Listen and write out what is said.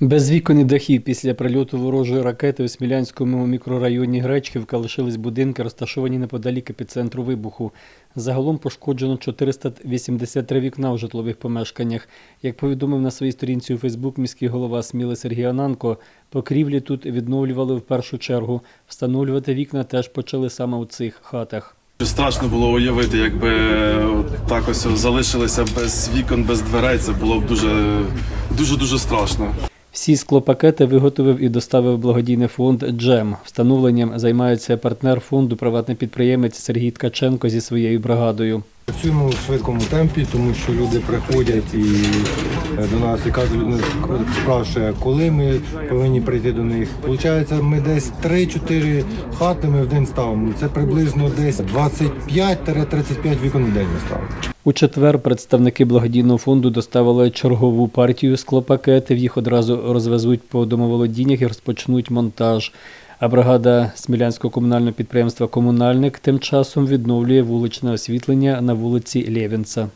Без вікон і дахів після прильоту ворожої ракети у Смілянському мікрорайоні Гречківка лишились будинки, розташовані неподалік епіцентру вибуху. Загалом пошкоджено 483 вікна у житлових помешканнях. Як повідомив на своїй сторінці у Фейсбук міський голова Сміли Сергій Ананко, покрівлі тут відновлювали в першу чергу. Встановлювати вікна теж почали саме у цих хатах. Страшно було уявити, якби так ось залишилися без вікон, без дверей. Це було б дуже дуже дуже страшно. Всі склопакети виготовив і доставив благодійний фонд Джем. Встановленням займається партнер фонду, приватний підприємець Сергій Ткаченко зі своєю бригадою. Працюємо у швидкому темпі, тому що люди приходять і е, до нас і кожен людина спрашує, коли ми повинні прийти до них. Получається, ми десь 3-4 хати ми в день ставимо. Це приблизно десь 25-35 вікон в день ми ставимо. У четвер представники благодійного фонду доставили чергову партію склопакетів. Їх одразу розвезуть по домоволодіннях і розпочнуть монтаж. А бригада Смілянського комунального підприємства Комунальник тим часом відновлює вуличне освітлення на вулиці Лєвінца.